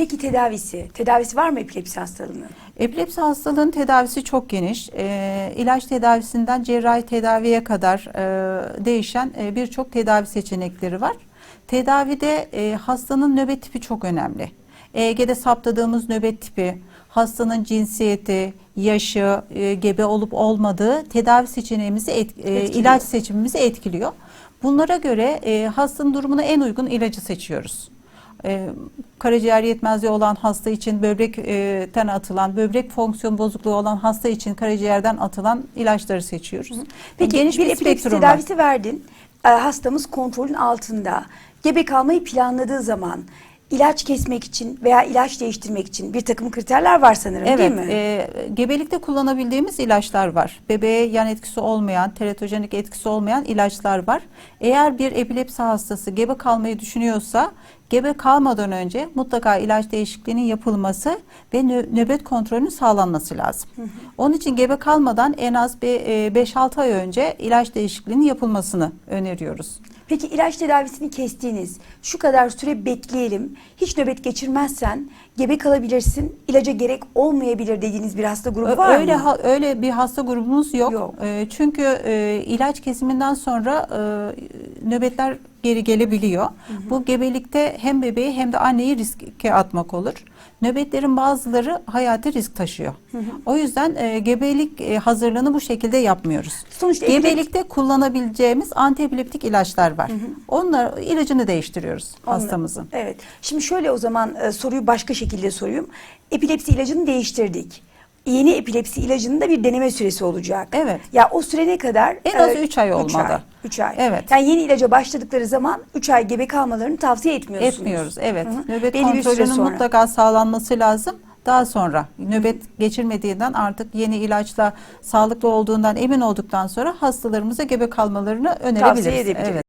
Peki tedavisi? Tedavisi var mı epilepsi hastalığının? Epilepsi hastalığının tedavisi çok geniş. E, ilaç tedavisinden cerrahi tedaviye kadar e, değişen e, birçok tedavi seçenekleri var. Tedavide e, hastanın nöbet tipi çok önemli. EEG'de saptadığımız nöbet tipi, hastanın cinsiyeti, yaşı, e, gebe olup olmadığı tedavi seçeneğimizi, et, e, ilaç seçimimizi etkiliyor. Bunlara göre e, hastanın durumuna en uygun ilacı seçiyoruz. E, karaciğer yetmezliği olan hasta için böbrekten atılan, böbrek fonksiyon bozukluğu olan hasta için karaciğerden atılan ilaçları seçiyoruz. Peki Geniş bir, bir, epilepsi spektrum var. tedavisi verdin. Ee, hastamız kontrolün altında. Gebe kalmayı planladığı zaman ilaç kesmek için veya ilaç değiştirmek için bir takım kriterler var sanırım değil Evet, mi? e, gebelikte kullanabildiğimiz ilaçlar var. Bebeğe yan etkisi olmayan, teratojenik etkisi olmayan ilaçlar var. Eğer bir epilepsi hastası gebe kalmayı düşünüyorsa, gebe kalmadan önce mutlaka ilaç değişikliğinin yapılması ve nö- nöbet kontrolünün sağlanması lazım. Onun için gebe kalmadan en az bir e, 5-6 ay önce ilaç değişikliğinin yapılmasını öneriyoruz. Peki ilaç tedavisini kestiğiniz şu kadar süre bekleyelim. Hiç nöbet geçirmezsen gebe kalabilirsin. ilaca gerek olmayabilir dediğiniz bir hasta grubu var öyle mı? ha- öyle bir hasta grubumuz yok. Yok. E, çünkü e, ilaç kesiminden sonra e, nöbetler geri gelebiliyor. Bu gebelikte hem bebeği hem de anneyi riske atmak olur. Nöbetlerin bazıları hayati risk taşıyor. O yüzden e, gebelik e, hazırlığını bu şekilde yapmıyoruz. Sonuçta Gebelikte kullanabileceğimiz antiepileptik ilaçlar var. Onlar ilacını değiştiriyoruz Onunla- hastamızın. Evet. Şimdi şöyle o zaman e, soruyu başka şekilde sorayım. Epilepsi ilacını değiştirdik. Yeni epilepsi ilacının da bir deneme süresi olacak. Evet. Ya o süre ne kadar? En az Ee, üç ay üç olmalı. ay. Üç ay. Evet. Yani yeni ilaca başladıkları zaman 3 ay gebe kalmalarını tavsiye etmiyorsunuz. Etmiyoruz evet. Hı hı. Nöbet Belli kontrolünün mutlaka sağlanması lazım. Daha sonra nöbet geçirmediğinden artık yeni ilaçla sağlıklı olduğundan emin olduktan sonra hastalarımıza gebe kalmalarını önerebiliriz. edebiliriz. Evet.